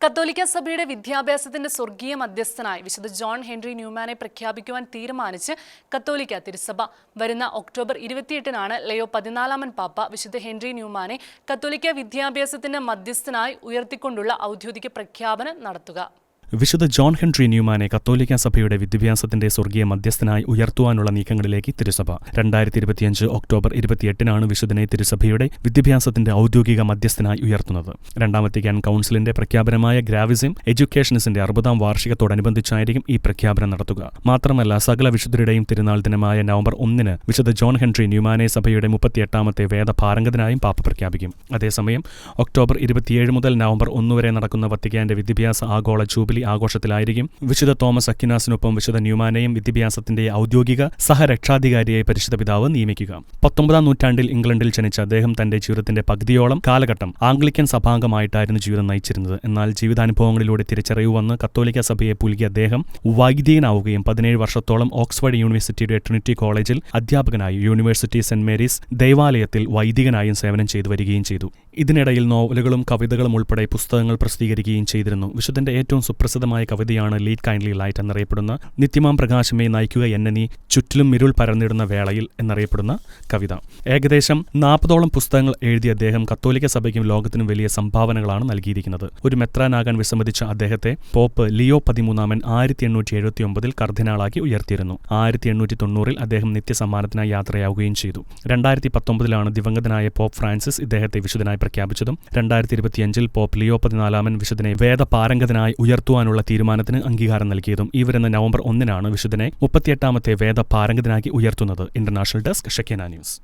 കത്തോലിക്ക സഭയുടെ വിദ്യാഭ്യാസത്തിന്റെ സ്വർഗീയ മധ്യസ്ഥനായി വിശുദ്ധ ജോൺ ഹെൻറി ന്യൂമാനെ പ്രഖ്യാപിക്കുവാൻ തീരുമാനിച്ച് കത്തോലിക്ക തിരുസഭ. വരുന്ന ഒക്ടോബർ ഇരുപത്തിയെട്ടിനാണ് ലയോ പതിനാലാമൻ പാപ്പ വിശുദ്ധ ഹെൻറി ന്യൂമാനെ കത്തോലിക്ക വിദ്യാഭ്യാസത്തിന്റെ മധ്യസ്ഥനായി ഉയർത്തിക്കൊണ്ടുള്ള ഔദ്യോഗിക പ്രഖ്യാപനം നടത്തുക. വിശുദ്ധ ജോൺ ഹെൻറി ന്യൂമാനെ കത്തോലിക്ക സഭയുടെ വിദ്യാഭ്യാസത്തിന്റെ സ്വർഗീയ മധ്യസ്ഥനായി ഉയർത്തുവാനുള്ള നീക്കങ്ങളിലേക്ക് തിരുസഭ. രണ്ടായിരത്തി ഇരുപത്തിയഞ്ച് ഒക്ടോബർ ഇരുപത്തിയെട്ടിനാണ് വിശുദ്ധനെ തിരുസഭയുടെ വിദ്യാഭ്യാസത്തിന്റെ ഔദ്യോഗിക മധ്യസ്ഥനായി ഉയർത്തുന്നത്. രണ്ടാം വത്തിക്കാൻ കൗൺസിലിന്റെ പ്രഖ്യാപനമായ ഗ്രാവിസിം എഡ്യൂക്കേഷനിസിന്റെ അറുപതാം വാർഷികത്തോടനുബന്ധിച്ചായിരിക്കും ഈ പ്രഖ്യാപനം നടത്തുക. മാത്രമല്ല സകല വിശുദ്ധരുടെയും തിരുനാൾ ദിനമായ നവംബർ ഒന്നിന് വിശുദ്ധ ജോൺ ഹെൻറി ന്യൂമാനെ സഭയുടെ മുപ്പത്തിയെട്ടാമത്തെ വേദപാരംഗതനായും പാപ്പ പ്രഖ്യാപിക്കും. അതേസമയം ഒക്ടോബർ ഇരുപത്തിയേഴ് മുതൽ നവംബർ ഒന്ന് വരെ നടക്കുന്ന വത്തിക്കാന്റെ വിദ്യാഭ്യാസ ആഗോള ജൂബിലി ആഘോഷത്തിലായിരിക്കും. വിശുദ്ധ തോമസ് അക്കിനാസിനൊപ്പം വിശുദ്ധ ന്യൂമാനെയും വിദ്യാഭ്യാസത്തിന്റെ ഔദ്യോഗിക സഹരക്ഷാധികാരിയായി പരിശുദ്ധ പിതാവ് നിയമിക്കുക. പത്തൊമ്പതാം നൂറ്റാണ്ടിൽ ഇംഗ്ലണ്ടിൽ ജനിച്ച അദ്ദേഹം തന്റെ ജീവിതത്തിന്റെ പകുതിയോളം കാലഘട്ടം ആംഗ്ലിക്കൻ സഭാംഗമായിട്ടായിരുന്നു ജീവിതം നയിച്ചിരുന്നത്. എന്നാൽ ജീവിതാനുഭവങ്ങളിലൂടെ തിരിച്ചറിവ് വന്ന് കത്തോലിക്ക സഭയെ പുലുകിയ അദ്ദേഹം വൈദികനാവുകയും പതിനേഴ് വർഷത്തോളം ഓക്സ്ഫോർഡ് യൂണിവേഴ്സിറ്റിയുടെ ട്രിനിറ്റി കോളേജിൽ അധ്യാപകനായി യൂണിവേഴ്സിറ്റി സെന്റ് മേരീസ് ദൈവാലയത്തിൽ വൈദികനായും സേവനം ചെയ്തു വരികയും ചെയ്തു. ഇതിനിടയിൽ നോവലുകളും കവിതകളും ഉൾപ്പെടെ പുസ്തകങ്ങൾ പ്രസിദ്ധീകരിക്കുകയും ചെയ്തിരുന്നു. വിശുദ്ധന്റെ ഏറ്റവും സുപ്രസിദ്ധമായ കവിതയാണ് ലീഡ് കൈൻഡ്ലി ലൈറ്റ് എന്നറിയപ്പെടുന്ന നിത്യമാം പ്രകാശമേ നയിക്കുക എന്നെ നീ ചുറ്റിലും ഇരുൾ പരന്നിടുന്ന വേളയിൽ എന്നറിയപ്പെടുന്ന കവിത. ഏകദേശം നാൽപ്പതോളം പുസ്തകങ്ങൾ എഴുതിയ അദ്ദേഹം കത്തോലിക്ക സഭയ്ക്കും ലോകത്തിനും വലിയ സംഭാവനകളാണ് നൽകിയിരിക്കുന്നത്. ഒരു മെത്രാനാകാൻ വിസമ്മതിച്ച അദ്ദേഹത്തെ പോപ്പ് ലിയോ പതിമൂന്നാമൻ ആയിരത്തി എണ്ണൂറ്റി എഴുപത്തി ഒമ്പതിൽ കർദിനാളാക്കി ഉയർത്തിയിരുന്നു. ആയിരത്തി എണ്ണൂറ്റി തൊണ്ണൂറിൽ അദ്ദേഹം നിത്യസമ്മാനത്തിനായി യാത്രയാവുകയും ചെയ്തു. രണ്ടായിരത്തി പത്തൊമ്പതിലാണ് ദിവംഗതനായ പോപ്പ് ഫ്രാൻസിസ് ഇദ്ദേഹത്തെ വിശുദ്ധനായി പ്രഖ്യാപിച്ചതും. രണ്ടായിരത്തി ഇരുപത്തിയഞ്ചിൽ പോപ്പ് ലിയോ പതിനാലാമൻ വിശുദ്ധനെ വേദപാരംഗതനായി ഉയർത്തുവാനുള്ള തീരുമാനത്തിന് അംഗീകാരം നൽകിയതും ഈ വരുന്ന നവംബർ ഒന്നിനാണ് വിശുദ്ധനെ മുപ്പത്തിയെട്ടാമത്തെ വേദ പാരംഗതനാക്കി ഉയർത്തുന്നത്. International desk Shekinah news.